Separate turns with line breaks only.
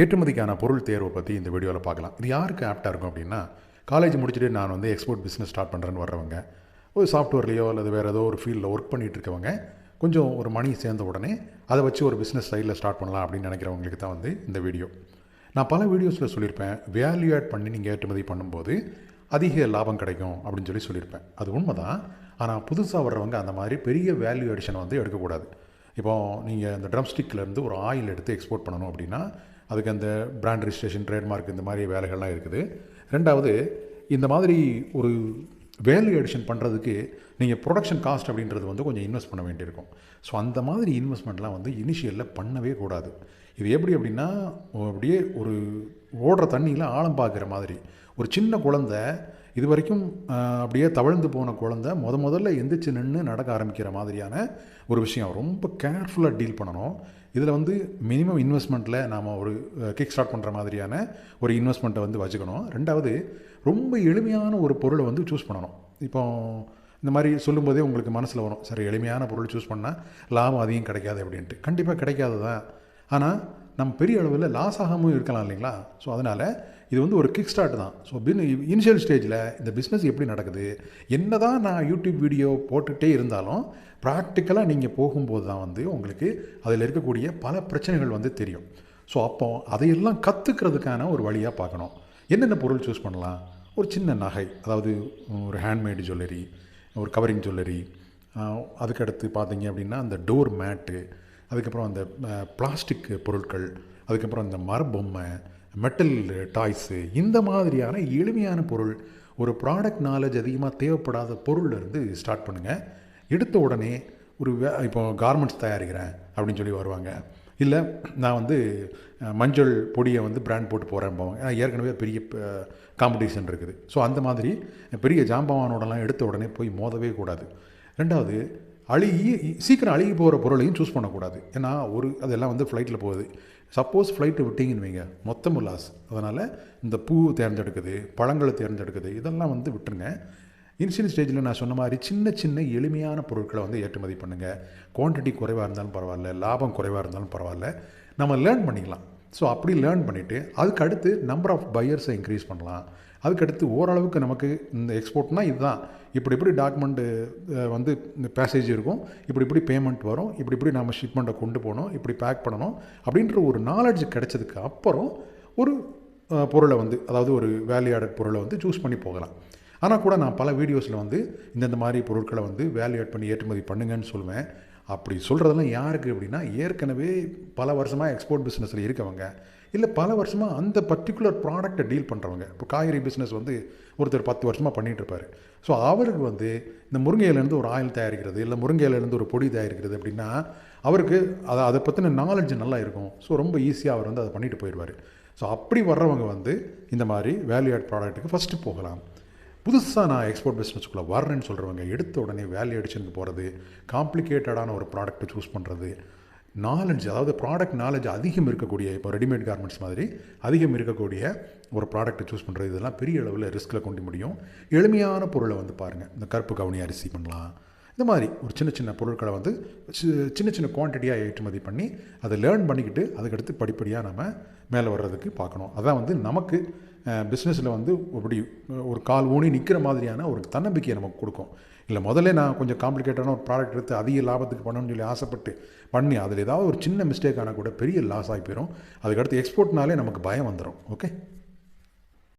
ஏற்றுமதிக்கான பொருள் தேர்வை பற்றி இந்த வீடியோவில் பார்க்கலாம். இது யாருக்கு ஆப்டாக இருக்கும் அப்படின்னா காலேஜ் முடிச்சுட்டு நான் வந்து எக்ஸ்போர்ட் பிஸ்னஸ் ஸ்டார்ட் பண்ணுறேன்னு வர்றவங்க ஒரு சாஃப்ட்வேர்லேயோ அல்லது வேறு ஏதோ ஒரு ஃபீல்டில் ஒர்க் பண்ணிகிட்டு இருக்கவங்க கொஞ்சம் ஒரு மணி சேர்ந்த உடனே அதை வச்சு ஒரு பிஸ்னஸ் சைடில் ஸ்டார்ட் பண்ணலாம் அப்படின்னு நினைக்கிறவங்களுக்கு தான் வந்து இந்த வீடியோ நான் பல வீடியோஸில் சொல்லியிருப்பேன். வேல்யூ ஆட் பண்ணி நீங்கள் ஏற்றுமதி பண்ணும்போது அதிக லாபம் கிடைக்கும் அப்படின்னு சொல்லி சொல்லியிருப்பேன். அது உண்மை தான் ஆனால் புதுசாக வர்றவங்க அந்த மாதிரி பெரிய வேல்யூ அடிஷன் வந்து எடுக்கக்கூடாது. இப்போ நீங்கள் இந்த ட்ரம்ஸ்டிக்லேருந்து ஒரு ஆயில் எடுத்து எக்ஸ்போர்ட் பண்ணணும் அப்படின்னா அதுக்கு அந்த பிராண்ட் ரிஜிஸ்ட்ரேஷன் ட்ரேட்மார்க் இந்த மாதிரி வேலைகள்லாம் இருக்குது. ரெண்டாவது இந்த மாதிரி ஒரு வேல்யூ எடிஷன் பண்ணுறதுக்கு நீங்கள் ப்ரொடக்ஷன் காஸ்ட் அப்படின்றது வந்து கொஞ்சம் இன்வெஸ்ட் பண்ண வேண்டியிருக்கும். ஸோ அந்த மாதிரி இன்வெஸ்ட்மெண்ட்லாம் வந்து இனிஷியலில் பண்ணவே கூடாது. இது எப்படி அப்படின்னா அப்படியே ஒரு ஓடுற தண்ணியில் ஆழம் பார்க்குற மாதிரி. ஒரு சின்ன குழந்த இது வரைக்கும் அப்படியே தவழ்ந்து போன குழந்த முத முதல்ல எந்திரிச்சு நின்று நடக்க ஆரம்பிக்கிற மாதிரியான ஒரு விஷயம். ரொம்ப கேர்ஃபுல்லாக டீல் பண்ணணும். இதில் வந்து மினிமம் இன்வெஸ்ட்மெண்ட்டில் நாம் ஒரு கிக் ஸ்டார்ட் பண்ணுற மாதிரியான ஒரு இன்வெஸ்ட்மெண்ட்டை வந்து வச்சுக்கணும். ரெண்டாவது ரொம்ப எளிமையான ஒரு பொருளை வந்து சூஸ் பண்ணணும். இப்போ இந்த மாதிரி சொல்லும்போதே உங்களுக்கு மனசில் வரும். சரி எளிமையான பொருள் சூஸ் பண்ணால் லாபம் அதிகம் கிடைக்காது அப்படின்ட்டு. கண்டிப்பாக கிடைக்காது தான் ஆனால் நம்ம பெரிய அளவில் லாஸ் ஆகாமல் இருக்கலாம் இல்லைங்களா? ஸோ அதனால் இது வந்து ஒரு கிக் ஸ்டார்ட் தான். ஸோ பின் இனிஷியல் ஸ்டேஜில் இந்த பிஸ்னஸ் எப்படி நடக்குது? என்ன தான் நான் யூடியூப் வீடியோ போட்டுகிட்டே இருந்தாலும் ப்ராக்டிக்கலாக நீங்கள் போகும்போது தான் வந்து உங்களுக்கு அதில் இருக்கக்கூடிய பல பிரச்சனைகள் வந்து தெரியும். ஸோ அப்போ அதையெல்லாம் கற்றுக்கிறதுக்கான ஒரு வழியாக பார்க்கணும். என்னென்ன பொருள் சூஸ் பண்ணலாம்? ஒரு சின்ன நகை அதாவது ஒரு ஹேண்ட்மேடு ஜுவல்லரி ஒரு கவரிங் ஜுவல்லரி அதுக்கடுத்து பார்த்தீங்க அப்படின்னா அந்த டோர் மேட்டு அதுக்கப்புறம் அந்த பிளாஸ்டிக் பொருட்கள் அதுக்கப்புறம் அந்த மரபொம்மை மெட்டல் டாய்ஸு இந்த மாதிரியான எளிமையான பொருள் ஒரு ப்ராடக்ட் நாலேஜ் அதிகமாக தேவைப்படாத பொருள்லேருந்து ஸ்டார்ட் பண்ணுங்கள் எடுத்த உடனே ஒரு வே- இப்போ கார்மெண்ட்ஸ் தயாரிக்கிறேன் அப்படின்னு சொல்லி வருவாங்க. இல்லை நான் வந்து மஞ்சள் பொடியை வந்து பிராண்ட் போட்டு போகிறேன் போவாங்க ஏன்னா ஏற்கனவே பெரிய காம்படிஷன் இருக்குது. ஸோ அந்த மாதிரி பெரிய ஜாம்பவானோடலாம் எடுத்த உடனே போய் மோதவே கூடாது. ரெண்டாவது அழுகி சீக்கிரம் அழுகி போகிற பொருளையும் சூஸ் பண்ணக்கூடாது. ஏன்னா ஒரு அதெல்லாம் வந்து ஃப்ளைட்டில் போகுது. சப்போஸ் ஃப்ளைட்டு விட்டீங்கன்னு வைங்க. மொத்தம் லாஸ் அதனால் இந்த பூ தேர்ந்தெடுக்குது பழங்களை தேர்ந்தெடுக்குது இதெல்லாம் வந்து விட்டுருங்க. இனிஷியல் ஸ்டேஜில் நான் சொன்ன மாதிரி சின்ன சின்ன எளிமையான பொருட்களை வந்து ஏற்றுமதி பண்ணுங்கள் குவான்டிட்டி குறைவாக இருந்தாலும் பரவாயில்ல லாபம் குறைவாக இருந்தாலும் பரவாயில்ல. நம்ம லேர்ன் பண்ணிக்கலாம். ஸோ அப்படி லேர்ன் பண்ணிவிட்டு அதுக்கு அடுத்து நம்பர் ஆஃப் பையர்ஸை இன்க்ரீஸ் பண்ணலாம். அதுக்கடுத்து ஓரளவுக்கு நமக்கு இந்த எக்ஸ்போர்ட்னால் இதுதான். இப்படி இப்படி டாக்குமெண்ட்டு வந்து இந்த பேசேஜ் இருக்கும். இப்படி இப்படி பேமெண்ட் வரும். இப்படி இப்படி நம்ம ஷிப்மெண்ட்டை கொண்டு போகணும். இப்படி பேக் பண்ணணும். அப்படின்ற ஒரு நாலேஜ் கிடைச்சதுக்கு அப்புறம் ஒரு பொருளை வந்து அதாவது ஒரு வேல்யூ ஆடட் பொருளை வந்து சூஸ் பண்ணி போகலாம். ஆனால் கூட நான் பல வீடியோஸில் வந்து இந்தந்த மாதிரி பொருட்களை வந்து வேல்யூ ஆட் பண்ணி ஏற்றுமதி பண்ணுங்கன்னு சொல்லுவேன். அப்படி சொல்கிறதெல்லாம் யாருக்கு அப்படின்னா ஏற்கனவே பல வருஷமாக எக்ஸ்போர்ட் பிஸ்னஸில் இருக்கவங்க. இல்லை பல வருஷமாக அந்த பர்டிகுலர் ப்ராடக்ட்டை டீல் பண்ணுறவங்க இப்போ காய்கறி பிஸ்னஸ் வந்து ஒருத்தர் பத்து வருஷமாக பண்ணிகிட்டு இருப்பார். ஸோ அவருக்கு வந்து இந்த முருங்கையிலேருந்து ஒரு ஆயில் தயாரிக்கிறது இல்லை முருங்கையிலேருந்து ஒரு பொடி தயாரிக்கிறது அப்படின்னா அவருக்கு அதை அதை பற்றின நாலேஜ் நல்லா இருக்கும். ஸோ ரொம்ப ஈஸியாக அவர் வந்து அதை பண்ணிட்டு போயிடுவார். ஸோ அப்படி வர்றவங்க வந்து இந்த மாதிரி வேல்யூ ஆட் ப்ராடக்ட்டுக்கு ஃபஸ்ட்டு போகலாம். புதுசாக நான் எக்ஸ்போர்ட் பிஸ்னஸ்க்குள்ளே வரேன்னு சொல்கிறவங்க எடுத்த உடனே வேல்யூ அடிச்சுட்டு போகிறது காம்ப்ளிகேட்டடான ஒரு ப்ராடக்ட்டை சூஸ் பண்ணுறது நாலேஜ் அதாவது ப்ராடக்ட் நாலேஜ் அதிகம் இருக்கக்கூடிய இப்போ ரெடிமேட் கார்மெண்ட்ஸ் மாதிரி அதிகம் இருக்கக்கூடிய ஒரு ப்ராடக்ட்டை சூஸ் பண்ணுறது இதெல்லாம் பெரிய அளவில் ரிஸ்கில் கொண்டு முடியும். எளிமையான பொருளை வந்து பாருங்கள் இந்த கருப்பு கவுனி அரிசி பண்ணலாம். இந்த மாதிரி ஒரு சின்ன சின்ன பொருட்களை வந்து சி- சின்ன சின்ன குவான்டிட்டியாக ஏற்றுமதி பண்ணி அதை லேர்ன் பண்ணிக்கிட்டு அதுக்கடுத்து படிப்படியாக நம்ம மேலே வர்றதுக்கு பார்க்கணும். அதான் வந்து நமக்கு பிஸ்னஸில் வந்து இப்படி ஒரு கால் ஊனி நிற்கிற மாதிரியான ஒரு தன்னம்பிக்கையை நமக்கு கொடுக்கும். இல்லை முதல்ல நான் கொஞ்சம் காம்ப்ளிகேட்டான ஒரு ப்ராடக்ட் எடுத்து அதிக லாபத்துக்கு பண்ணணும்னு சொல்லி ஆசைப்பட்டு பண்ணி அதில் ஏதாவது ஒரு சின்ன மிஸ்டேக் ஆனால் கூட பெரிய லாஸ் ஆகி போயிடும் அதுக்கடுத்து எக்ஸ்போர்ட்னாலே நமக்கு பயம் வந்துடும் ஓகே